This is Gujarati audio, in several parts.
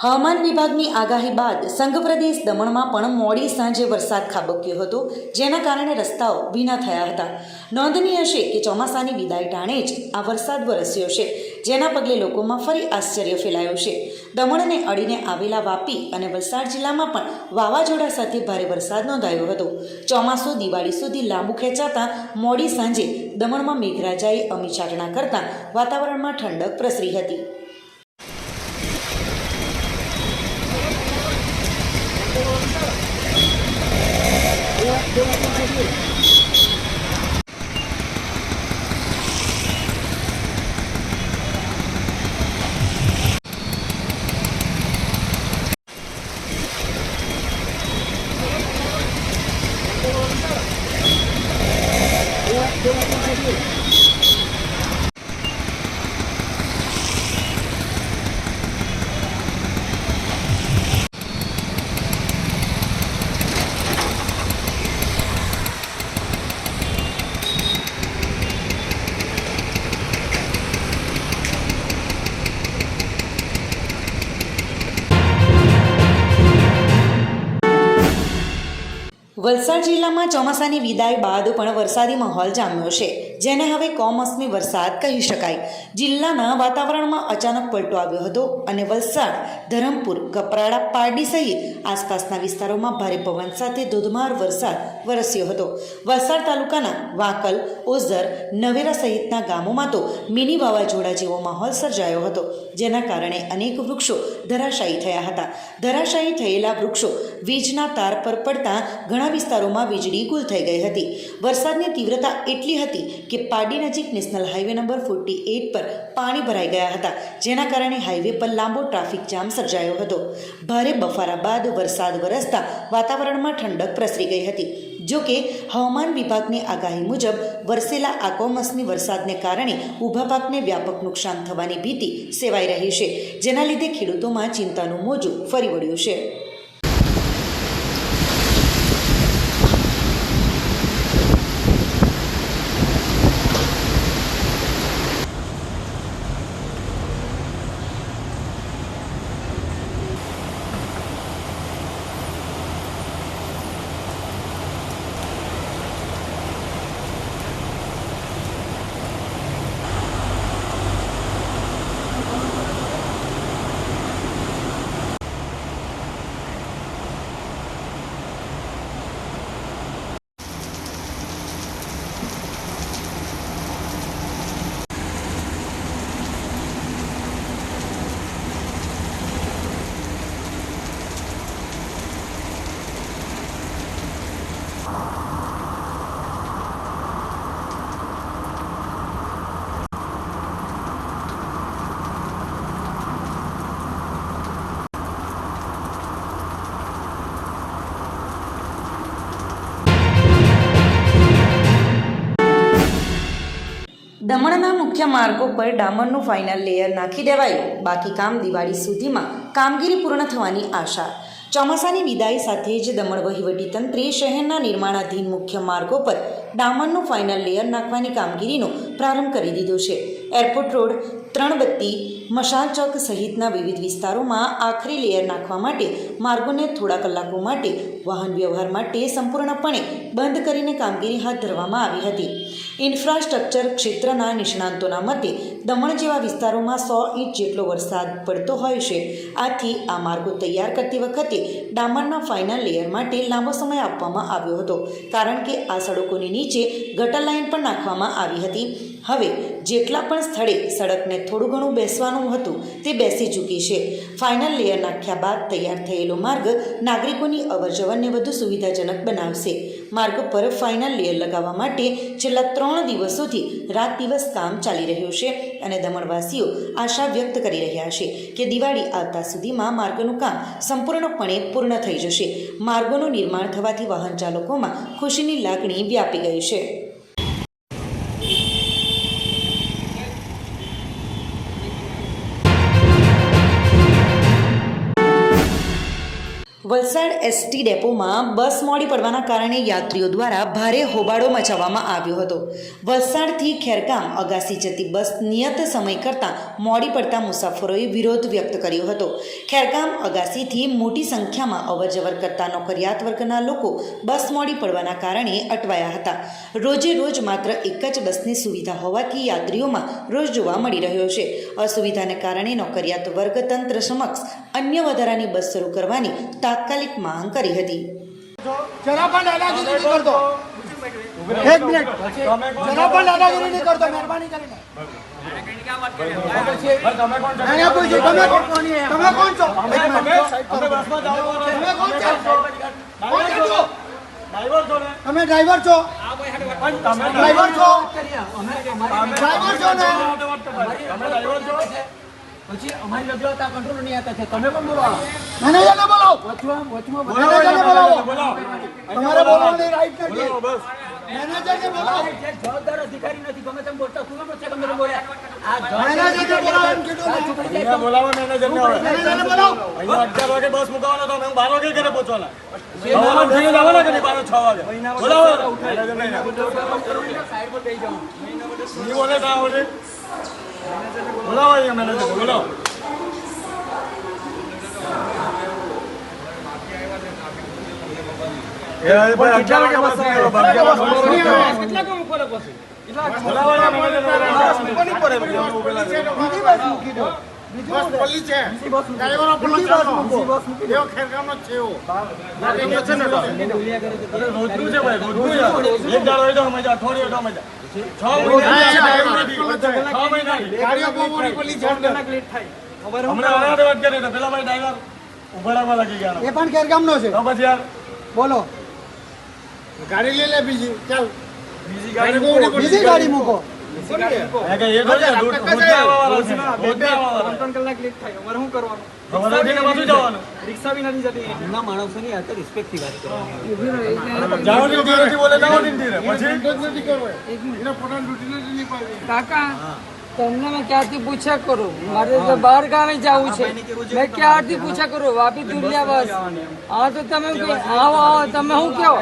હવામાન વિભાગની આગાહી બાદ સંઘપ્રદેશ દમણમાં પણ મોડી સાંજે વરસાદ ખાબક્યો હતો, જેના કારણે રસ્તાઓ ભીના થયા હતા. નોંધનીય છે કે ચોમાસાની વિદાય ટાણે જ આ વરસાદ વરસ્યો છે, જેના પગલે લોકોમાં ફરી આશ્ચર્ય ફેલાયો છે. દમણને અડીને આવેલા વાપી અને વલસાડ જિલ્લામાં પણ વાવાઝોડા સાથે ભારે વરસાદ નોંધાયો હતો. ચોમાસું દિવાળી સુધી લાંબુ ખેંચાતા મોડી સાંજે દમણમાં મેઘરાજાએ અમી કરતાં વાતાવરણમાં ઠંડક પ્રસરી હતી. Thank you. વલસાડ જિલ્લામાં ચોમાસાની વિદાય બાદ પણ વરસાદી માહોલ જામ્યો છે. જેને હવે કમોસમી વરસાદ કહી શકાય. જિલ્લાના વાતાવરણમાં અચાનક પલટો આવ્યો હતો અને વલસાડ, ધરમપુર કપરાડા પારડી સહિત આસપાસના વિસ્તારોમાં ભારે પવન સાથે ધોધમાર વરસાદ વરસ્યો હતો. વલસાડ તાલુકાના વાકલ, ઓઝર, નવેરા સહિતના ગામોમાં તો મિની વાવાઝોડા જેવો માહોલ સર્જાયો હતો, જેના કારણે અનેક વૃક્ષો ધરાશાયી થયા હતા. ધરાશાયી થયેલા વૃક્ષો વીજના તાર પર પડતા ઘણા વિસ્તારોમાં વીજળી ગુલ થઈ ગઈ હતી. વરસાદની તીવ્રતા એટલી હતી કે પારડી નજીક national highway number forty eight પર પાણી ભરાઈ ગયા હતા. જેના કારણે હાઈવે પર લાંબો ટ્રાફિક જામ સર્જાયો હતો. ભારે બફારા બાદ વરસાદ વરસતા વાતાવરણમાં ઠંડક પ્રસરી ગઈ હતી. જો કે હવામાન વિભાગની આગાહી મુજબ, વરસેલા આ કમોસમી વરસાદને કારણે ઊભા પાકને વ્યાપક નુકસાન થવાની ભીતિ સેવાઈ રહી છે, જેના લીધે ખેડૂતોમાં ચિંતાનું મોજું ફરી વળ્યું છે. દમણના મુખ્ય માર્ગો પર ડામરનું ફાઇનલ લેયર નાખી દેવાયું. બાકી કામ દિવાળી સુધીમાં કામગીરી પૂર્ણ થવાની આશા. ચોમાસાની વિદાય સાથે જ દમણ વહીવટીતંત્રે શહેરના નિર્માણાધીન મુખ્ય માર્ગો પર ડામરનું ફાઇનલ લેયર નાખવાની કામગીરીનો પ્રારંભ કરી દીધો છે. એરપોર્ટ રોડ ત્રણ બત્તી મશાલ ચોક સહિતના વિવિધ વિસ્તારોમાં આખરી લેયર નાખવા માટે, માર્ગોને થોડા કલાકો માટે, વાહન વ્યવહાર માટે સંપૂર્ણપણે બંધ કરીને કામગીરી હાથ ધરવામાં આવી હતી. ઇન્ફ્રાસ્ટ્રક્ચર ક્ષેત્રના નિષ્ણાંતોના મતે, દમણ જેવા વિસ્તારોમાં સો ઇંચ જેટલો વરસાદ પડતો હોય છે. આથી આ માર્ગો તૈયાર કરતી વખતે ડામરના ફાઇનલ લેયર માટે લાંબો સમય આપવામાં આવ્યો હતો, કારણ કે આ સડકોની નીચે ગટર લાઇન પણ નાખવામાં આવી હતી. હવે જેટલા પણ સ્થળે સડકને થોડું ઘણું બેસવાનું હતું તે બેસી ચૂકી છે. ફાઇનલ લેયર નાખ્યા બાદ તૈયાર થયેલો માર્ગ નાગરિકોની અવરજવરને વધુ સુવિધાજનક બનાવશે. માર્ગ પર ફાઇનલ લેયર લગાવવા માટે છેલ્લા ત્રણ દિવસોથી રાત દિવસ કામ ચાલી રહ્યું છે અને દમણવાસીઓ આશા વ્યક્ત કરી રહ્યા છે કે દિવાળી આવતા સુધીમાં માર્ગનું કામ સંપૂર્ણપણે પૂર્ણ થઈ જશે. માર્ગોનું નિર્માણ થવાથી વાહન ચાલકોમાં ખુશીની લાગણી વ્યાપી ગઈ છે. વલસાડ એસટી ડેપોમાં બસ મોડી પડવાના કારણે યાત્રીઓ દ્વારા ભારે હોબાળો મચાવવામાં આવ્યો હતો. વલસાડથી ખેરગામ અગાસી જતી બસ નિયત સમય કરતાં મોડી પડતા મુસાફરોએ વિરોધ વ્યક્ત કર્યો હતો. ખેરગામ અગાસીથી મોટી સંખ્યામાં અવરજવર કરતા નોકરિયાત વર્ગના લોકો બસ મોડી પડવાના કારણે અટવાયા હતા. રોજે રોજ માત્ર એક જ બસની સુવિધા હોવાથી યાત્રીઓમાં રોજ જોવા મળી રહ્યો છે. અસુવિધાને કારણે નોકરિયાત વર્ગ તંત્ર સમક્ષ અન્ય વધારાની બસ શરૂ કરવાની તાત્કાલિક માંગ કરી હતી. જરા પણ દાદાગીરી નહીં કરતો. એક મિનિટ. જરા પણ દાદાગીરી નહીં કરતો. મહેરબાની કરીને. મેં એ પૂછ્યું તમે કોણ? તમે કોણ છો? એક મિનિટ. તમે કોણ છો? કોણ છે? તું? તમે ડ્રાઈવર છો? ડ્રાઈવર છો? ડ્રાઈવર છો ને? પછી અમારી રજૂઆત આ કંટ્રોલ નહીં આવતા છે. તમે પણ બોલો? મેનેજરને બોલાવો વચમાં વચમાં મેનેજરને બોલાવો. તમારે બોલાવવાની રાઈટ નથી. મેનેજરને બોલાવો. જવાબદાર અધિકારી નથી ગમે તેમ બોલતા તું ગમે તેમ બોલ્યા? આ મેનેજરને બોલાવો એમ કીધું બોલાવો મેનેજરને હવે. મેનેજરને બોલાવો. અહીંયા અગિયાર વાગે બસ મુકાવાનો તો અમે બાર વાગે ઘરે પહોંચવાના. જવાના કે વાગે. બોલાવો. મેનેજરને. બોલે. બોલાવો બોલાવો વાગે બસ બસ નીકળે. બોલાવો અહીંયા મેનેજર બોલાવો અઠવાડિયું છ. છ છે એ પણ ખેરગામનો છે. તો પછી યાર બોલો. ગાડી લઈ લે બીજી. ચાલ. બીજી ગાડી મૂકો. બીજી ગાડી મૂકો. રિક્ષા બી નથી તમને મેં ક્યારથી પૂછ્યા કરું? મારે તો બહાર ગામે જવું છે. મેં ક્યારથી પૂછ્યા કરું? વાપી દુનિયા બસ હા, તો તમે આવો આવો તમે શું કહો?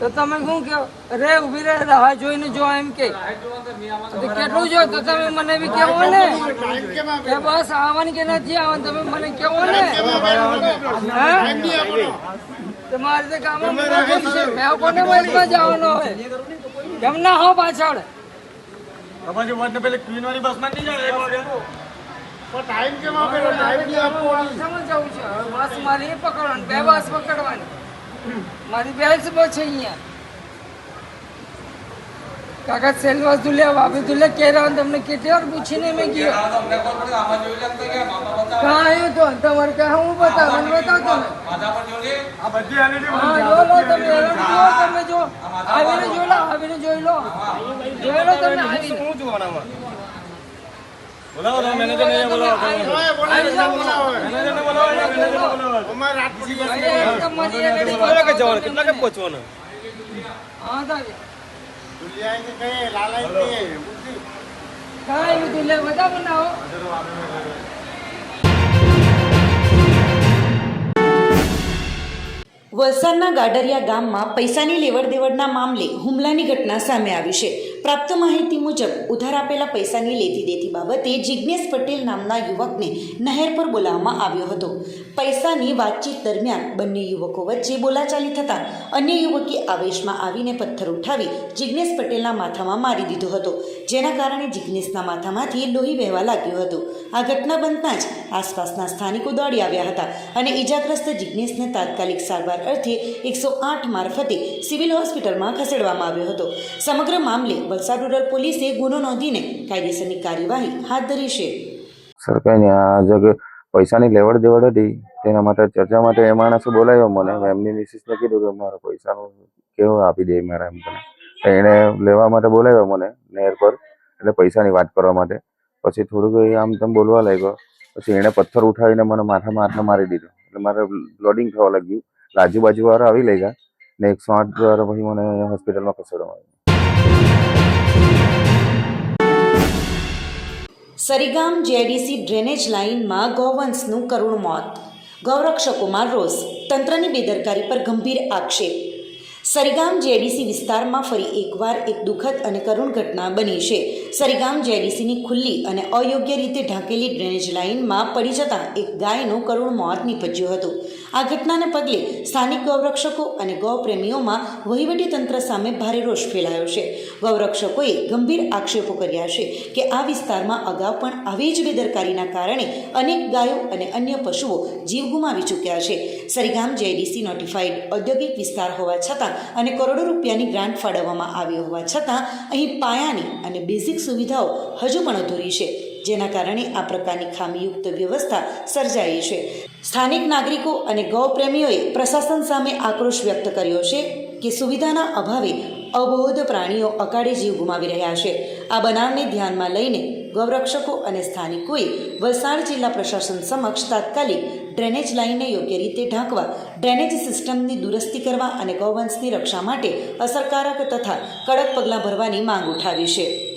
તો તમે શું કહો? રે ઊભી રહે રાહ જોઈને જો એમ કે. કેટલું જો? તો તમે મને બી કહેવો ને? કે બસ આવવાની કે નથી આવવાની તમે મને કહેવો ને? તમારે તો છે? મેં કોને વચમાં જવાનો હોય? કેમ ના હો પાછળ? તો પછી વચને પેલી બસમાં નહીં જાય વાગે. પણ ટાઈમ કેમ આપેલો ટાઈમ નહીં આપવો. સમજાવું છે. બસ મારી પકડવાની બે બસ પકડવાની. મારી બે જ છે અહીંયા. કાકા સેલવાસ દુલ્યા વાપી દુલ્યા કે રહ્યા તમને કેટલી વાર પૂછીને મેં ગયો કાં આવ્યું તો તમારે કાં હું બતાવ મને બતાવ. તમે આ બધી આની હા જો લો તમે જો તમે જો. આવીને જોઈ લો આવીને જોઈ લો. જોઈ લો તમે આવીને. બોલાવો તો મેનેજર ને બોલાવો આવી જાઓ મેનેજરને બોલાવો. મેનેજર ને બોલાવો અમારે રાતથી બસ અહીંયા કે જવાનું? કેટલા કે પહોંચવાનું? હા તારી દુલિયા કે લાલાઈને લાલાઈ કે કાઈ દુલ્યા બધા બનાવો. વલસાડના ગાડરિયા ગામમાં પૈસાની લેવડ દેવડના મામલે હુમલાની ઘટના સામે આવી છે. પ્રાપ્ત માહિતી મુજબ, ઉધાર આપેલા પૈસાની લેતી દેતી બાબતે જિજ્ઞેશ પટેલ નામના યુવકને નહેર પર બોલાવવામાં આવ્યો હતો. પૈસાની વાતચીત દરમિયાન બંને યુવકો વચ્ચે બોલાચાલી થતાં અન્ય યુવકે આવેશમાં આવીને પથ્થર ઉઠાવી જિજ્ઞેશ પટેલના માથામાં મારી દીધો હતો, જેના કારણે જિજ્ઞેશના માથામાંથી લોહી વહેવા લાગ્યું હતું. આ ઘટના બનતા જ આસપાસના સ્થાનિકો દોડી આવ્યા હતા અને ઈજાગ્રસ્ત જિજ્ઞેશને તાત્કાલિક સારવાર અર્થે એકસો આઠ મારફતે સિવિલ હોસ્પિટલમાં ખસેડવામાં આવ્યો હતો. સમગ્ર મામલે વલસાડ રૂરલ પોલીસે ગુનો નોંધીને કાયદેસરની કાર્યવાહી હાથ ધરી છે. સર, કઈ નહીં, આ જગ પૈસાની લેવડ દેવડ હતી, તેના માટે ચર્ચા માટે એ માણસો બોલાવ્યો મને એમની મિસિસને કીધું કે મારા પૈસાનું કેવો આપી દે મારા એમ તને એણે લેવા માટે બોલાવ્યો મને નહેર પર, એટલે પૈસાની વાત કરવા માટે. પછી થોડુંક એ આમ તેમ બોલવા લાગ્યો. પછી એણે પથ્થર ઉઠાવીને મને માથામાં માથા મારી દીધો. એટલે મારે બ્લોડિંગ થવા લાગ્યું. આજુબાજુ વાળા આવી લઈ ગયા ને એકસો આઠ દ્વારા પછી મને હોસ્પિટલમાં ખસેડવામાં આવ્યો. સરીગામ જેડીસી ડ્રેનેજ લાઇનમાં ગૌવંશનું કરુણ મોત. ગૌરક્ષકોમાં રોષ તંત્રની બેદરકારી પર ગંભીર આક્ષેપ. સરિગામ જેડીસી વિસ્તારમાં ફરી એકવાર એક દુઃખદ અને કરુણ ઘટના બની છે. સરિગામ જેડીસીની ખુલ્લી અને અયોગ્ય રીતે ઢાંકેલી ડ્રેનેજ લાઇનમાં પડી જતાં એક ગાયનું કરુણ મોત નીપજ્યું હતું. આ ઘટનાને પગલે સ્થાનિક ગૌરક્ષકો અને ગૌપ્રેમીઓમાં વહીવટીતંત્ર સામે ભારે રોષ ફેલાયો છે. ગૌરક્ષકોએ ગંભીર આક્ષેપો કર્યા છે કે આ વિસ્તારમાં અગાઉ પણ આવી જ બેદરકારીના કારણે અનેક ગાયો અને અન્ય પશુઓ જીવ ગુમાવી ચૂક્યા છે. સરગામ જેડીસી નોટિફાઈડ ઔદ્યોગિક વિસ્તાર હોવા છતાં અને કરોડો રૂપિયાની ગ્રાન્ટ ફાળવવામાં આવી હોવા છતાં અહીં પાયાની અને બેઝિક સુવિધાઓ હજુ પણ અધૂરી છે, જેના કારણે આ પ્રકારની ખામીયુક્ત વ્યવસ્થા સર્જાઈ છે. સ્થાનિક નાગરિકો અને ગૌપ્રેમીઓએ પ્રશાસન સામે આક્રોશ વ્યક્ત કર્યો છે કે સુવિધાના અભાવે અબોધ પ્રાણીઓ અકાળે જીવ ગુમાવી રહ્યા છે. આ બનાવને ધ્યાનમાં લઈને ગૌરક્ષકો અને સ્થાનિકોએ વલસાડ જિલ્લા પ્રશાસન સમક્ષ તાત્કાલિક ડ્રેનેજ લાઇનને યોગ્ય રીતે ઢાંકવા, ડ્રેનેજ સિસ્ટમની દુરસ્તી કરવા અને ગૌવંશની રક્ષા માટે અસરકારક તથા કડક પગલાં ભરવાની માંગ ઉઠાવી છે.